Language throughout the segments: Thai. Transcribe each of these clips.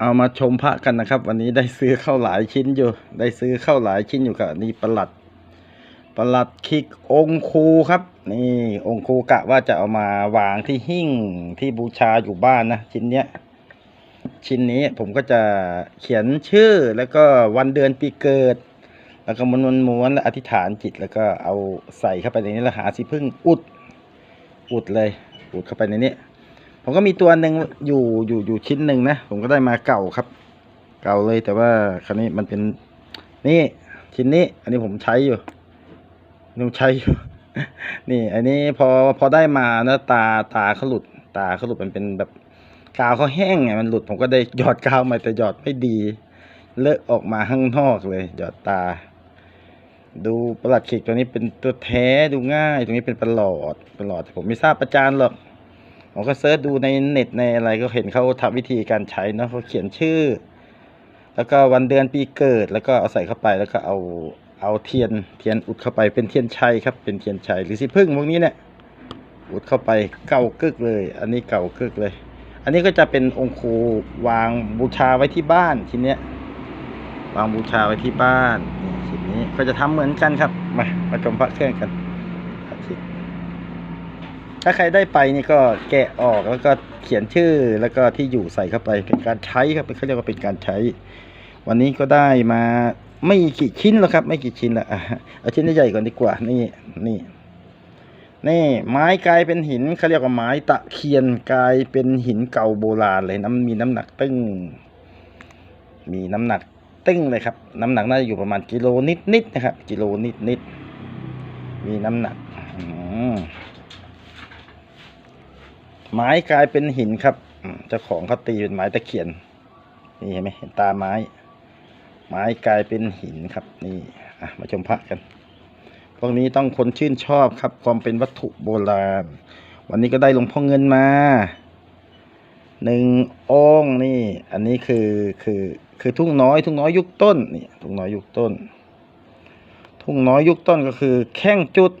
เอามาชมพระกันนะครับ วันนี้ได้ซื้อเข้าหลายชิ้นอยู่ ได้ซื้อเข้าหลายชิ้นอยู่ครับนี่ประหลัดประหลัดคิกองคูครับ นี่องคูกะว่าจะเอามาวางที่หิ้งที่บูชาอยู่บ้านนะชิ้นเนี้ยชิ้นนี้ผมก็จะเขียนชื่อแล้วก็วันเดือนปีเกิด แล้วก็ม้วนม้วนแล้วอธิษฐานจิตแล้วก็เอาใส่เข้าไปในนี้แล้วหาสีพึ่งอุด อุดเลย อุดเข้าไปในนี้ ผมก็มีตัวหนึ่งอยู่อยู่อยู่ชิ้นหนึ่งนะ ผมก็ได้มาเก่าครับ เก่าเลยแต่ว่าคราวนี้มันเป็น นี่ชิ้นนี้ อันนี้ผมใช้อยู่ยังใช้อยู่ นี่ อันนี้พอพอได้มานะตาตาเขาหลุด ตาเขาหลุดมันเป็นแบบกาวเขาแห้งไงมันหลุดผมก็ได้หยอดกาวมาแต่หยอดไม่ดี เลอะออกมาข้างนอกเลย หยอดตา ดูประหลัดขิกตัวนี้เป็นตัวแท้ดูง่าย ตรงนี้เป็นประหลอดประหลอดแต่ผมไม่ทราบประจานหรอก ผมก็เซิร์ชดูในเน็ตในอะไรก็เห็นเขาทำวิธีการใช้เนอะเขาเขียนชื่อ แล้วก็วันเดือนปีเกิด แล้วก็เอาใส่เข้าไปแล้วก็เอาเอาเทียนเทียนอุดเข้าไปเป็นเทียนชัยครับเป็นเทียนชัยหรือสีพึ่งพวกนี้เนี่ยอุดเข้าไปเก่ากึกเลย อันนี้เก่ากึกเลย อันนี้ก็จะเป็นองค์ครูวางบูชาไว้ที่บ้านทีเนี้ยวางบูชาไว้ที่บ้านนี่ชิ้นนี้ก็จะทำเหมือนกันครับมามาชมพระเครื่องกันอาทิตย์ ถ้าใครได้ไปนี่ก็แกะออกแล้วก็เขียนชื่อแล้วก็ที่อยู่ใส่เข้าไปเป็นการใช้ครับเขาเรียกว่าเป็นการใช้ วันนี้ก็ได้มาไม่กี่ชิ้นแล้วครับ ไม่กี่ชิ้นละเอาชิ้นใหญ่ก่อนดีกว่า นี่นี่นี่ไม้กลายเป็นหินเขาเรียกว่าไม้ตะเคียนกลายเป็นหินเก่าโบราณเลยน้ำมีน้ำหนักตึ้ง มีน้ำหนักตึ้งเลยครับ น้ำหนักน่าจะอยู่ประมาณกิโลนิดนิดๆนะครับ กิโลนิดนิดๆมีน้ำหนักอืม ไม้กลายเป็นหินครับเจ้าของเขาตีเป็นไม้ตะเคียน นี่เห็นไหมเห็นตาไม้ ไม้กลายเป็นหินครับ นี่อะมาชมพระกันพวกนี้ต้องคนชื่นชอบครับ ความเป็นวัตถุโบราณ วันนี้ก็ได้หลวงพ่อเงินมาหนึ่งองนี่ อันนี้คือคือคือทุ่งน้อยทุ่งน้อยยุคต้นนี่ทุ่งน้อยยุคต้น ทุ่งน้อยยุคต้นก็คือ แข้งจุด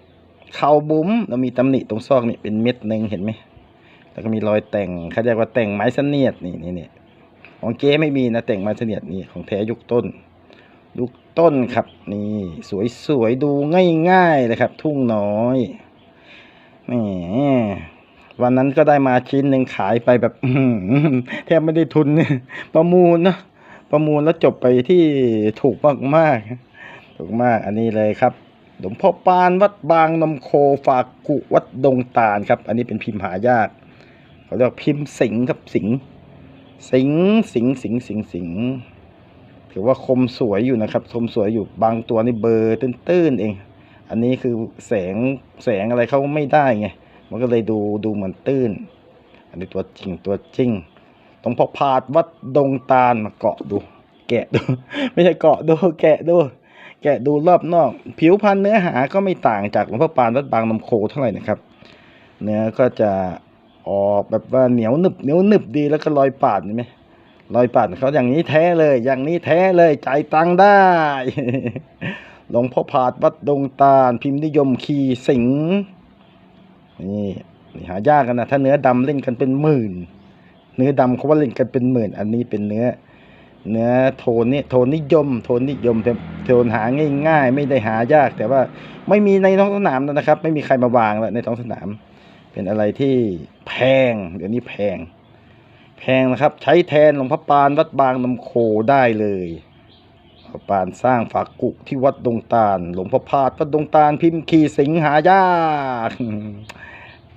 เข่าบุ๋มแล้วมีตำหนิตรงซอกนี่เป็นเม็ดหนึ่งเห็นไหม แล้วก็มีรอยแต่งเขาเรียกว่าแต่งไม้เสนียดนี่นี่นี่ของเก๊ไม่มีนะแต่งไม้เสนียดนี่ของแท้ยุคต้น ยุคต้นครับ นี่สวยสวยๆดูง่ายๆเลยครับ ทุ่งน้อยแหมวันนั้นก็ได้มาชิ้นหนึ่งขายไปแบบแทบไม่ได้ทุนประมูลเนะประมูลแล้วจบไปที่ถูกมากๆถูกมากอันนี้เลยครับหลวงพ่อปานวัดบางนมโคฝากกุวัดดงตาลครับ อันนี้เป็นพิมพ์หายาก เขาเรียกว่าพิมพ์สิงครับสิง สิงสิงสิงสิงสิงถือว่าคมสวยอยู่นะครับ คมสวยอยู่บางตัวนี่เบอร์ตื้นๆเอง อันนี้คือแสงแสงอะไรเขาไม่ได้ไงมันก็เลยดูดูเหมือนตื้น อันนี้ตัวจริงตัวจริงตรงพอพาดวัดดงตาลมาเกาะดู แกะดู ไม่ใช่เกาะดูแกะดูแกะดูรอบนอก ผิวพันธุ์เนื้อหาก็ไม่ต่างจากหลวงพ่อปานวัดบางนมโคเท่าไหร่นะครับ เนื้อก็จะ ออกแบบว่าเหนียวหนึบเหนียวหนึบดีแล้วก็รอยปาดเห็นไหมรอยปาดเขาอย่างนี้แท้เลย อย่างนี้แท้เลยจ่ายตังค์ได้หลวงพ่อผาดวัดดงตาล พิมพ์นิยมคีสิงนี่นี่หายากกันนะถ้าเนื้อดำเล่นกันเป็นหมื่น เนื้อดำเขาว่าเล่นกันเป็นหมื่น อันนี้เป็นเนื้อ เนื้อโทนนี่โทนนิยม โทนนิยมแต่โทนหาง่าย ๆ ไม่ได้หายาก แต่ว่าไม่มีในท้องสนามแล้วนะครับ ไม่มีใครมาวางแล้วในท้องสนาม เป็นอะไรที่แพง เดี๋ยวนี้แพง แพงนะครับ ใช้แทนหลวงพ่อปานวัดบางน้ำโคได้เลยหลวงพ่อปานสร้างฝากกุกที่วัดดงตาล หลวงพ่อพาดวัดดงตาลพิมพ์ขีสิงหายาก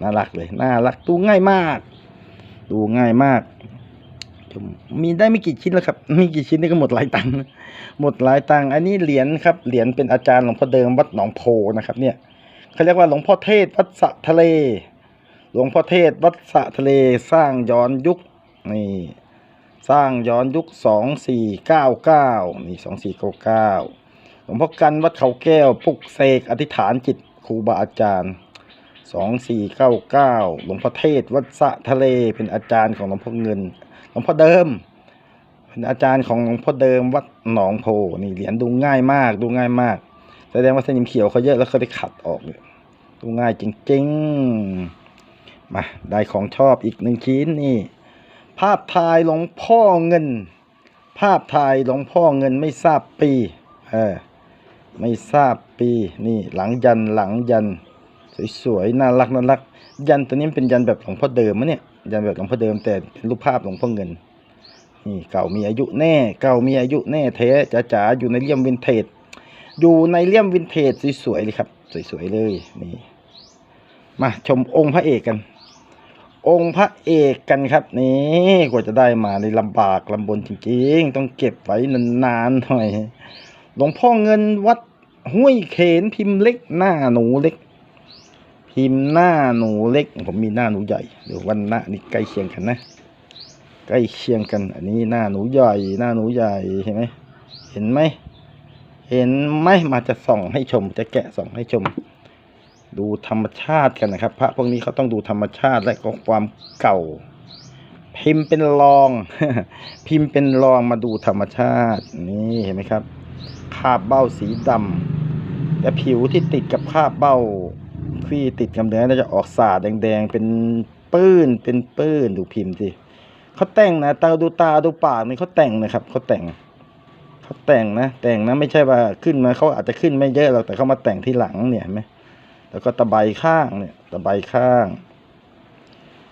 น่ารักเลยน่ารักดูง่ายมาก ดูง่ายมากมีได้ไม่กี่ชิ้นแล้วครับไม่กี่ชิ้นนี่ก็หมดหลายตังค์หมดหลายตังค์อันนี้เหรียญครับเหรียญเป็นอาจารย์หลวงพ่อเดิมวัดหนองโพนะครับ เนี่ยเขาเรียกว่าหลวงพ่อเทศวัดสะทะเล หลวงพ่อเทศวัดสะทะเลสร้างย้อนยุคนี่สร้างย้อนยุคสองสี่เก้าเก้านี่สองสี่เก้าเก้าหลวงพ่อกันวัดเขาแก้วปลุกเสกอธิษฐานจิตครูบาอาจารย์สองสี่เก้าเก้าหลวงพ่อเทศวัดสะทะเลเป็นอาจารย์ของหลวงพ่อเงิน หลวงพ่อเดิม เป็นอาจารย์ของหลวงพ่อเดิมวัดหนองโพนี่เหรียญดูง่ายมากดูง่ายมาก แสดงว่าสนิมเขียวเขาเยอะแล้วเขาได้ขัดออกเนี่ยดูง่ายจริงๆ มาได้ของชอบอีกหนึ่งชิ้นนี่ ภาพถ่ายหลวงพ่อเงิน ภาพถ่ายหลวงพ่อเงินไม่ทราบปีเออไม่ทราบปีนี่หลังยันหลังยัน สวยๆน่ารักน่ารัก ยันตัวนี้เป็นยันแบบหลวงพ่อเดิมมะเนี่ยยันแบบหลวงพ่อเดิมแต่เป็นรูปภาพหลวงพ่อเงินนี่เก่ามีอายุแน่ เก่ามีอายุแน่แท้จ๋าๆอยู่ในเลี่ยมวินเทจอยู่ในเลี่ยมวินเทจสวยๆเลยครับ สวยๆเลยนี่มาชมองค์พระเอกกัน องค์พระเอกกันครับนี่กว่าจะได้มาในลำบากลำบนจริงๆ ต้องเก็บไว้นานๆหน่อย หลวงพ่อเงินวัดห้วยเขนพิมพ์เล็กหน้าหนูเล็ก พิมพ์หน้าหนูเล็ก ผมมีหน้าหนูใหญ่เดี๋ยววันหน้านี่ใกล้เคียงกันนะ ใกล้เคียงกัน อันนี้หน้าหนูใหญ่ หน้าหนูใหญ่เห็นไหมเห็นไหมเห็นไหมมาจะส่องให้ชมจะแกะส่องให้ชม ดูธรรมชาติกันนะครับ พระพวกนี้เขาต้องดูธรรมชาติและก็ความเก่า พิมพ์เป็นรอง พิมพ์เป็นรองมาดูธรรมชาติ นี่เห็นไหมครับคาบเบ้าสีดำแต่ผิวที่ติดกับคาบเบ้าที่ติดกับเนื้อจะออกสาดแดงๆ เป็นปื้นเป็นปื้นดูพิมพ์สิเขาแต่งนะตาดูตาดูปากนี่เขาแต่งนะครับเขาแต่งเขาแต่งนะ แต่งนะไม่ใช่ว่าขึ้นมาเขาอาจจะขึ้นไม่เยอะหรอกแต่เขามาแต่งที่หลังเนี่ยเห็นไหม แล้วก็ตะไบข้างเนี่ยตะไบข้าง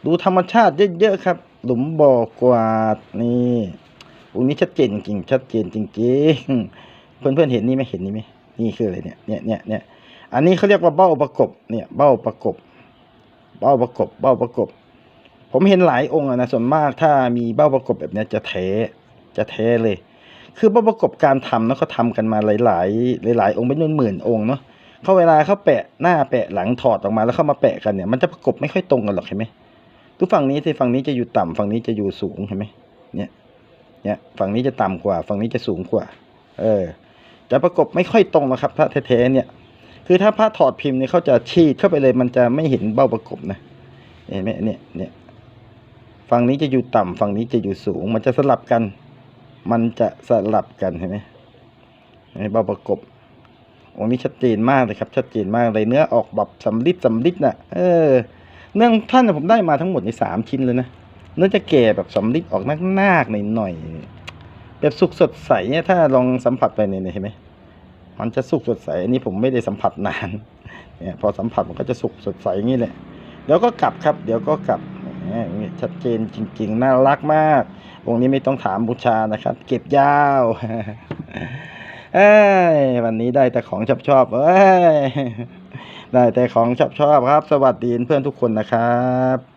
ดูธรรมชาติเยอะๆครับ หลุมบ่อกวาดนี่ตรงนี้ชัดเจนจริงชัดเจนจริงๆเพื่อนๆเห็นนี่ไหมเห็นนี่ไหมนี่คืออะไรเนี่ยเนี่ยเนี่ยเนี่ยอันนี้เขาเรียกว่าเบ้าประกบเนี่ยเบ้าประกบ เบ้าประกบ เบ้าประกบ ผมเห็นหลายองค์นะส่วนมากถ้ามีเบ้าประกบแบบนี้จะแท้จะแท้เลย คือเบ้าประกบการทำเนาะเขาทำกันมาหลาย ๆ หลาย ๆ องค์เป็นหมื่นๆองค์เนาะ เขาเวลาเขาแปะหน้าแปะหลังถอดออกมาแล้วเข้ามาแปะกันเนี่ยมันจะประกบไม่ค่อยตรงกันหรอกเห็นไหมดูฝั่งนี้สิฝั่งนี้จะอยู่ต่ำฝั่งนี้จะอยู่สูงเห็นไหมเนี่ยเนี่ยฝั่งนี้จะต่ำกว่า ฝั่งนี้จะสูงกว่า เออ จะประกบไม่ค่อยตรงนะครับพระแท้ๆเนี่ย คือถ้าพระถอดพิมพ์เนี่ยเขาจะฉีดเข้าไปเลย มันจะไม่เห็นเบ้าประกบนะเห็นไหมเนี่ยเนี่ยฝั่งนี้จะอยู่ต่ำฝั่งนี้จะอยู่สูง มันจะสลับกัน มันจะสลับกันเห็นไหมเห็นไหมเบ้าประกบ องค์นี้ชัดเจนมากเลยครับ ชัดเจนมากเลยเนื้อออกแบบสำลิดสำลิดน่ะเออ เนื่องท่านน่ะผมได้มาทั้งหมดในสามชิ้นเลยนะเนื้อจะแก่แบบสำลิดออกนักๆหน่อยๆแบบสุกสดใสเนี่ยถ้าลองสัมผัสไปเนี่ยเห็นไหมมันจะสุกสดใสอันนี้ผมไม่ได้สัมผัสนานเนี่ยพอสัมผัสมันก็จะสุกสดใสอย่างนี้แหละเดี๋ยวก็กลับครับ เดี๋ยวก็กลับแหมนี่ชัดเจนจริง ๆ น่ารักมาก องค์นี้ไม่ต้องถามบูชานะครับ เก็บยาว เอ้ยวันนี้ได้แต่ของชอบชอบเอ้ยได้แต่ของชอบชอบครับ สวัสดีเพื่อนทุกคนนะครับ